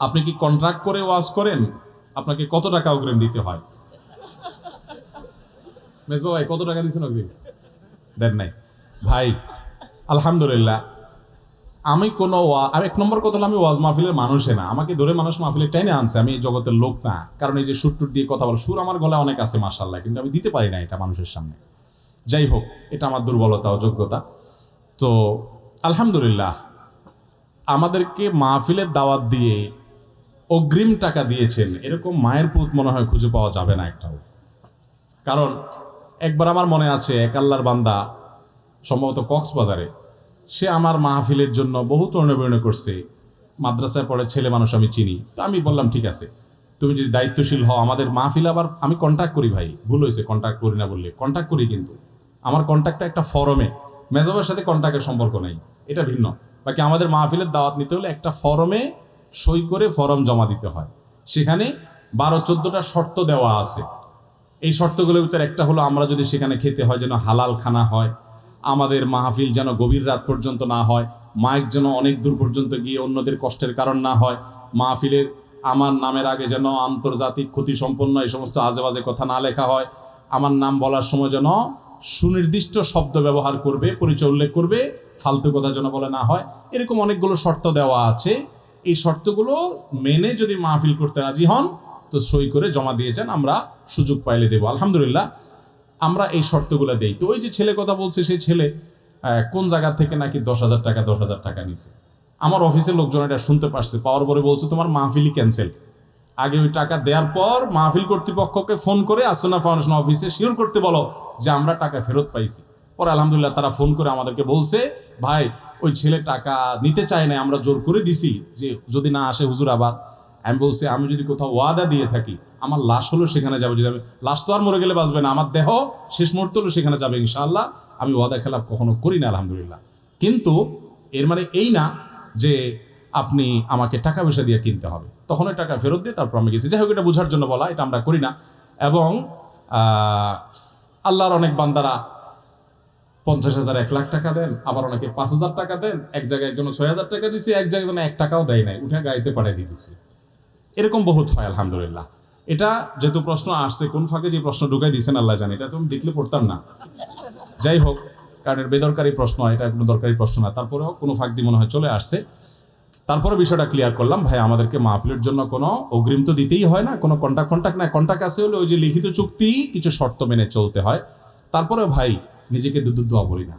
আপনি কি কন্ট্রাক্ট করে ওয়াজ করেন? আপনাকে কত টাকা অগ্রিম দিতে হয়? মেজবা ভাই, কত টাকা দিচ্ছেন অগ্রিম? দেন নাই। ভাই, আলহামদুলিল্লাহ, আমি কোনো আমি এক নম্বর কথা আমি ওয়াজ মাহফিলের মানুষে না। আমাকে ধরে মানুষ মাহফিলের টাইনে আনছে, আমি এই জগতের লোক না। কারণ এই যে সুর টুর দিয়ে কথা বলো সুর আমার গলায় অনেক আছে মার্শাল্লাহ কিন্তু আমি দিতে পারি না এটা মানুষের সামনে। যাই হোক, এটা আমার দুর্বলতা, অযোগ্যতা। তো, আলহামদুলিল্লাহ, আমাদেরকে মাহফিলের দাওয়াত দিয়ে অগ্রিম টাকা দিয়েছেন। এরকম মায়ের পুত মনে হয় খুঁজে পাওয়া যাবে না একটাও। কারণ, একবার আমার মনে আছে এক আল্লাহর বান্দা, সম্ভবত কক্সবাজারে, সে আমার মাহফিলের জন্য বহু তর্ণবির্ণ করছে। মাদ্রাসায় পড়ে ছেলে মানুষ আমি চিনি। তো আমি বললাম, ঠিক আছে। তুমি যদি দায়িত্বশীল হও, আমাদের মাহফিল আবার আমি কন্ট্যাক্ট করি ভাই। ভুল হয়েছে কন্ট্যাক্ট করি না বললে। কন্ট্যাক্ট করি কিন্তু। আমার কন্ট্যাক্টটা একটা ফরমে মেজবের সাথে কন্ট্যাক্টের সম্পর্ক নেই। এটা ভিন্ন। বাকি আমাদের মাহফিলের দাওয়াত নিতে হলে একটা ফরমে সই করে ফরম জমা দিতে হয়। সেখানে বারো, চোদ্দটা শর্ত দেওয়া আছে। এই শর্তগুলোর ভিতরে একটা হলো, আমরা যদি সেখানে খেতে হয় যেন হালাল খানা হয়, আমাদের মাহফিল যেন গভীর রাত পর্যন্ত না হয়, মাইক যেন অনেক দূর পর্যন্ত গিয়ে অন্যদের কষ্টের কারণ না হয়, মাহফিলের আমার নামের আগে যেন আন্তর্জাতিক ক্ষতি সম্পন্ন এই সমস্ত আজে বাজে কথা না লেখা হয়, আমার নাম বলার সময় যেন সুনির্দিষ্ট শব্দ ব্যবহার করবে, পরিচয় উল্লেখ করবে, ফালতু কথা যেন বলে না হয়, এরকম অনেকগুলো শর্ত দেওয়া আছে। এই শর্তগুলো মেনে যদি মাহফিল করতে রাজি হন, তো সই করে জমা দিয়ে যান আমরা সুযোগ পাইলে দেবো। আলহামদুলিল্লাহ, আমরা এই শর্তগুলো দেই। তো ওই যে ছেলে কথা বলছে, সেই ছেলে কোন জায়গা থেকে নাকি দশ হাজার টাকা, দশ হাজার টাকা নিছে? আমার অফিসের লোকজন এটা শুনতে পারছে। পাওয়ার পরে বলছে, তোমার মাহফিলই ক্যান্সেল আগে ওই টাকা দেওয়ার পর মাহফিল কর্তৃপক্ষকে ফোন করে, আসনা ফাউন্ডেশন অফিসে শিওর করতে বলো যে আমরা টাকা ফেরত পাইছি। পরে আলহামদুলিল্লাহ তারা ফোন করে আমাদেরকে বলছে, ভাই ওই ছেলে টাকা নিতে চায় না আমরা জোর করে দিছি যে যদি না আসে হুজুর আবার। আমি বলছি, আমি যদি কোথাও ওয়াদা দিয়ে থাকি, আমার লাশ হলো সেখানে যাবে। যদি আমি লাশ তো আর মরে গেলে বাঁচবে না, আমার দেহ শেষ মুহূর্ত হলো সেখানে যাবে ইনশাআল্লাহ। আমি ওয়াদা খেলাপ কখনো করি না, আলহামদুলিল্লাহ। কিন্তু এর মানে এই না যে আপনি আমাকে টাকা পয়সা দিয়ে কিনতে হবে। তখন ওই টাকা ফেরত দিয়ে তারপর আমি গেছি। যাই হোক, এটা বোঝার জন্য বলা, এটা আমরা করি না। এবং আল্লাহর অনেক বান্দারা পঞ্চাশ হাজার, এক লাখ টাকা দেন, আবার অনেকে পাঁচ হাজার টাকা দেন, এক জায়গায় একজন ছয় হাজার টাকা দিছি, এক জায়গায় এক টাকাও দেয় নাই, উঠে গাইতে পাঠিয়ে দিয়ে দিছি। এরকম বহুত হয়, আলহামদুলিল্লাহ। এটা যেহেতু প্রশ্ন আসছে, কোন ফাঁকে যে প্রশ্ন ঢুকাই দিয়েছেন, আল্লাহ জানে। এটা তো আমি দেখলে পড়তাম না। যাই হোক, কারণ এর বেদরকারি প্রশ্ন, এটা কোনো দরকারি প্রশ্ন না। তারপরেও কোনো ফাঁক দিয়ে মনে হয় চলে আসছে। তারপরে বিষয়টা ক্লিয়ার করলাম, ভাই, আমাদেরকে মাহফিলের জন্য কোনো অগ্রিম তো দিতেই হয় না, কোনো কন্ট্যাক্ট ফন্ট্যাক্ট না কন্ট্যাক্ট আছে হলে ওই যে লিখিত চুক্তি, কিছু শর্ত মেনে চলতে হয়। তারপরে ভাই নিজেকে দুধ দোয়া বলি না।